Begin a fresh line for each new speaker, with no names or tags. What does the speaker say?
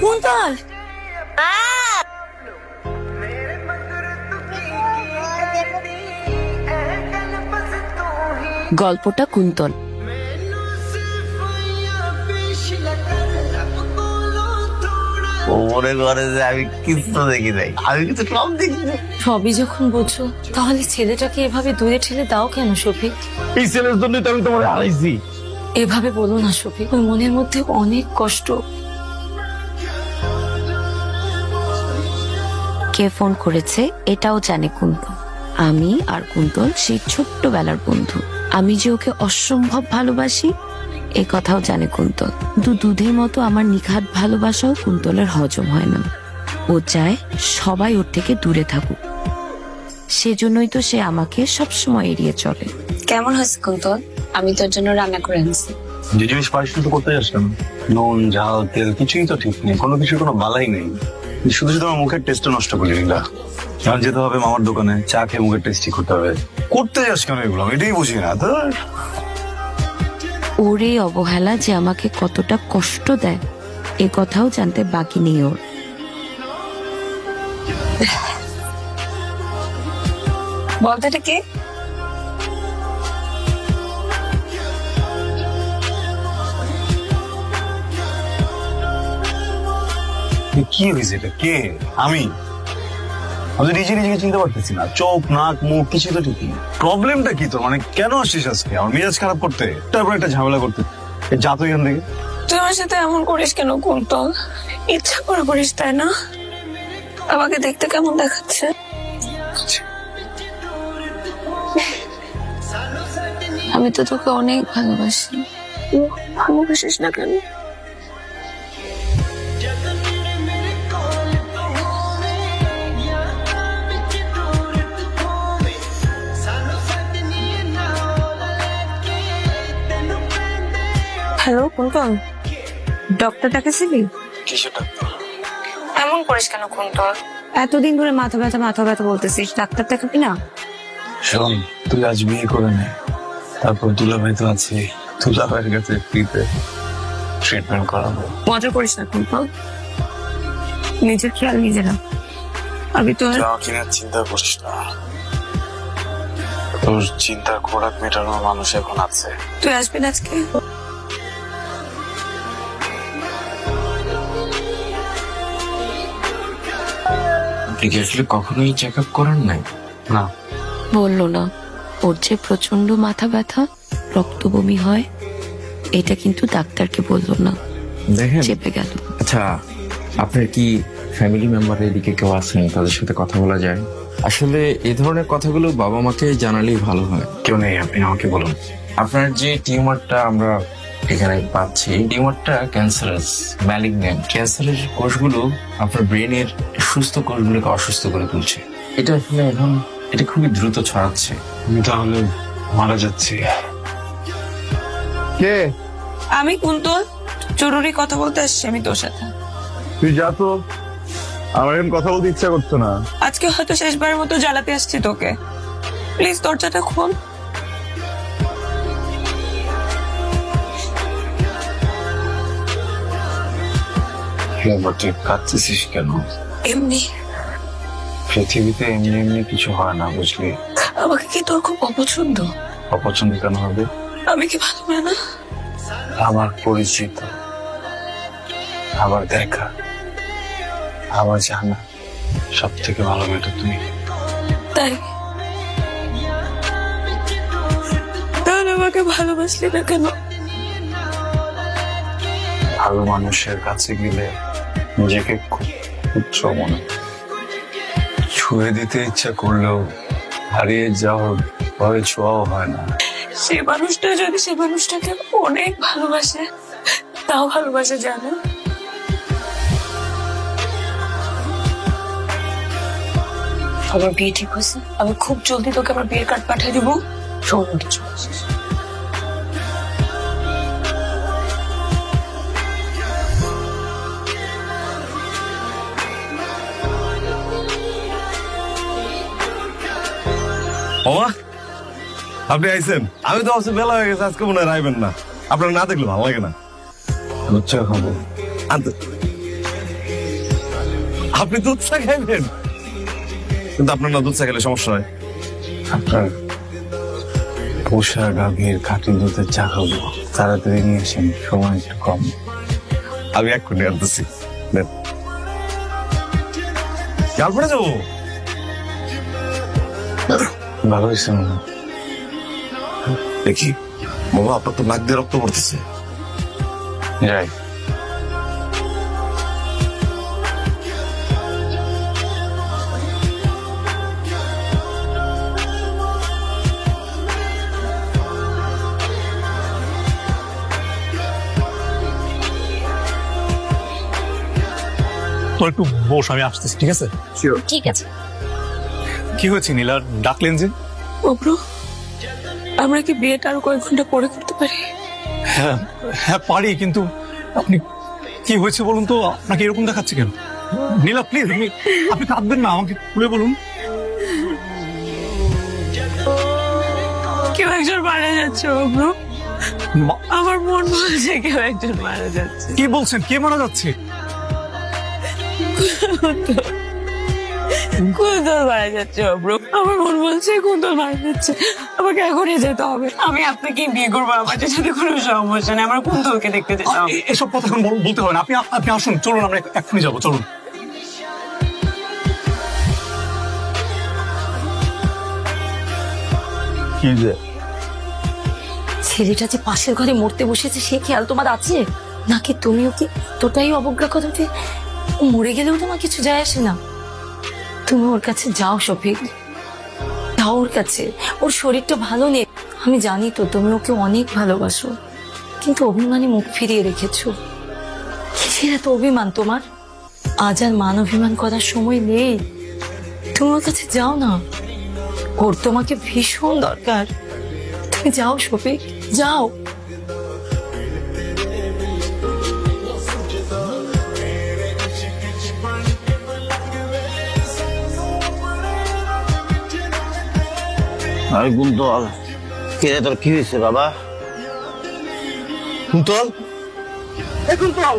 কুন্তল গল্পটা কুন্তল।
ও মনে করে যে আমি কিছু দেখি নাই। আমি কিন্তু সব দেখি
সবই যখন বোঝো তাহলে ছেলেটাকে এভাবে দূরে ঠেলে দাও কেন শফিক
এই ছেলের জন্য তো আমি তোমার হারাইছি।
এভাবে বলো না শফিক ওর মনের মধ্যে অনেক কষ্ট।
কে ফোন করেছে এটাও জানে কুন্তল। আমি আর কুন্তল সেই ছোট্টবেলার বন্ধু। আমি যে ওকে অসম্ভব ভালোবাসি এ কথাও জানে কুন্তল। দু দুধের মতো আমার নিখাত ভালোবাসাও কুন্তলের হজম হয় না। ও চায় সবাই ওর থেকে দূরে থাকুক। সেজন্যই তো সে আমাকে সবসময় এড়িয়ে চলে।
কেমন হয়েছে কুন্তল? আমি তোর জন্য রান্না করে আনছি।
যে জিনিস পারিস তো করতে যাস কেন নুন ঝাল তেল কিছুই তো ঠিক নেই কোনো কিছুর কোনো বালাই নেই। শুধু শুধু আমার মুখের টেস্টটা নষ্ট নীলা এখন যেতে হবে মামার দোকানে চা খেয়ে মুখের টেস্টই করতে হবে। করতে যাস কেন এগুলো? আমি এটাই বুঝি না তো
ওর এই অবহেলা যে আমাকে কতটা কষ্ট দেয় এ কথাও জানতে বাকি নেই ওর।
বলতো এটা কে?
কি হয়েছে এটা? কে? আমি? আমি তো নিজে নিজেকে চিনতে পারতেছি না। চোখ নাক মুখ কিছু তো ঠিকই প্রবলেমটা কি তোর? মানে কেন আসছিস আজকে? আমার মেজাজ খারাপ করতে? তারপর একটা ঝামেলা করতে। যা তো এখান থেকে।
তুই আমার সাথে এমন করিস কেন কুন্তল? ইচ্ছা করে করিস তাই না? আমাকে দেখতে কেমন দেখাচ্ছে? আমি তো তোকে অনেক ভালোবাসি। ভালোবাসিস না কেন?
হ্যালো কুন্তল ডক্টর দেখাছিলি
কিসের ডাক্তার
এমন করিস কেন কুন্তল
এতদিন ধরে মাথা ব্যথা মাথা ব্যথা বলতেছিস ডাক্তার দেখাবি না?
শোন তুই আজ বিয়ে করে নে। তারপর দুলাভাই তো আছে দুলাভাইয়ের কাছে ফ্রিতে ট্রিটমেন্ট করাবো।
মজা করিস না কুন্তল নিজের খেয়াল নিজে রাখ। আমি তো
নিয়ে চিন্তা করিস না। তোর চিন্তা খোরাক মেটানোর মানুষ এখন আছে।
তুই আসবি আজকে?
আপনি কি আসলে কখনোই চেক আপ করার নাই?
না।
বলল না। ওর যে প্রচণ্ড মাথা ব্যথা রক্ত বমি হয় এটা কিন্তু ডাক্তারকে বলল না।
দেখেন
চেপে গেল।
আচ্ছা আপনার কি ফ্যামিলি মেম্বার এদিকে কেউ আছেন? তাদের সাথে কথা বলা যায়? আসলে এই ধরনের কথাগুলো বাবা মাকে জানালেই ভালো হয়।
কেউ নেই আপনি আমাকে বলুন।
আপনার যে টিউমারটা আমরা এখানে পাচ্ছি। টিউমারটা ক্যান্সারাস ম্যালিগন্যান্ট ক্যান্সারের কোষগুলো আপনার ব্রেনের সুস্থ কোষগুলোকে অসুস্থ করে তুলছে। এটা আসলে এখন এটা খুবই দ্রুত ছড়াচ্ছে।
আমি তাহলে মারা যাচ্ছি।
কে?
আমি কুন্তল জরুরি কথা বলতে আসছি আমি তোর সাথে।
তুই যা তো। আমার এখন কথা বলতে ইচ্ছা করতো না।
আজকে হয়তো শেষবারের মতো জ্বালাতে আসছি তোকে। প্লিজ দরজাটা খোল।
কাঁদতেছিস কেন?
এমনি।
পৃথিবীতে এমনি এমনি কিছু হয় না বুঝলি?
আমাকে কি তোর খুব অপছন্দ?
অপছন্দ কেন হবে?
আমি কি ভালো না?
আমার পরিচিত। আমার দেখা। আমার জানা। সব থেকে ভালো মেয়েটা তুমি।
তাই? তাহলে আমাকে ভালোবাসলি না কেন?
ভালো মানুষের কাছে গেলে নিজেকে খুব মনে। ছুঁয়ে দিতে ইচ্ছা করলেও হারিয়ে যাওয়ার ভয়ে ছোঁয়াও হয় না।
সে মানুষটা যদি সে মানুষটাকে অনেক ভালোবাসে, তাও ভালোবাসে জানে? আমার বিয়ে ঠিক হয়েছে। আমি খুব জলদি তোকে আমার বিয়ের কার্ড পাঠিয়ে দিব। সৌরভ চলে
ওমা আপনি আইছেন? আমি তো ভাবছি বেলা হয়ে গেছে আজকে মনে হয় আইবেন না। আপনার না দেখলে ভালো লাগে না।
চা খাব।
আনতে আপনি দুধ চা খাইবেন? কিন্তু আপনার না দুধ চা খেলে সমস্যা হয়।
আপনার পোষা গাভীর খাঁটি দুধের চা খাব। তাড়াতাড়ি নিয়ে আসেন সময় কম।
আমি এক্ষুনি আনতেছি। নেন গার্লফ্রেন্ডে যাব।
ভালো হয়েছে মনে
দেখি। বাবা আপনার তো নাক দিয়ে রক্ত পড়তেছে।
যাই।
তো একটু বস আমি আসতেছি ঠিক আছে?
ঠিক আছে।
কি হয়েছে নীলার ডাকলেন যে।
অব্রু আমরা কি বিয়েটা আরও কয়েক ঘণ্টা পরে করতে পারি?
হ্যাঁ হ্যাঁ পারি কিন্তু আপনি কি হয়েছে বলুন তো? আপনাকে এরকম দেখাচ্ছে কেন? নীলা প্লিজ আপনি কাঁদবেন না আমাকে খুলে বলুন।
কেউ একজন মারা যাচ্ছে অব্রু আমার মন বলছে কেউ একজন মারা যাচ্ছে।
কি বলছেন? কে মারা যাচ্ছে?
কুন্তল মারা যাচ্ছে অব্রু। আমার মন বলছে কুন্তল মারা যাচ্ছে। আমাকে এখনই যেতে হবে। আমি আপনাকে বিয়ে করব আমার সাথে কোনো সমস্যা নেই। আমার কুন্তলকে দেখতে যেতে হবে।
এসব কথা এখন বলতে হবে না। আপনি আপনি আসুন চলুন আমরা এক্ষুনি যাব চলুন।
কি যে?
ছেলেটা যে পাশের ঘরে মরতে বসেছে সে খেয়াল তোমার আছে? নাকি তুমি ওকে তোটাই অবজ্ঞা করো যে মরে গেলেও তোমার কিছু যায় আসে না? তুমি ওর কাছে যাও, শফিক। যাও ওর কাছে। ওর শরীরটা ভালো নেই। আমি জানি তো, তুমি ওকে অনেক ভালোবাসো। কিন্তু অভিমানে মুখ ফিরিয়ে রেখেছো। কিসের এত অভিমান তোমার? আজ আর মান অভিমান করার সময় নেই। তুমি ওর কাছে যাও না। ওর তোমাকে ভীষণ দরকার। তুমি যাও, শফিক। যাও।
আরে কুন্তল কে তোর কি হয়েছে বাবা? কুন্তল এ কুন্তল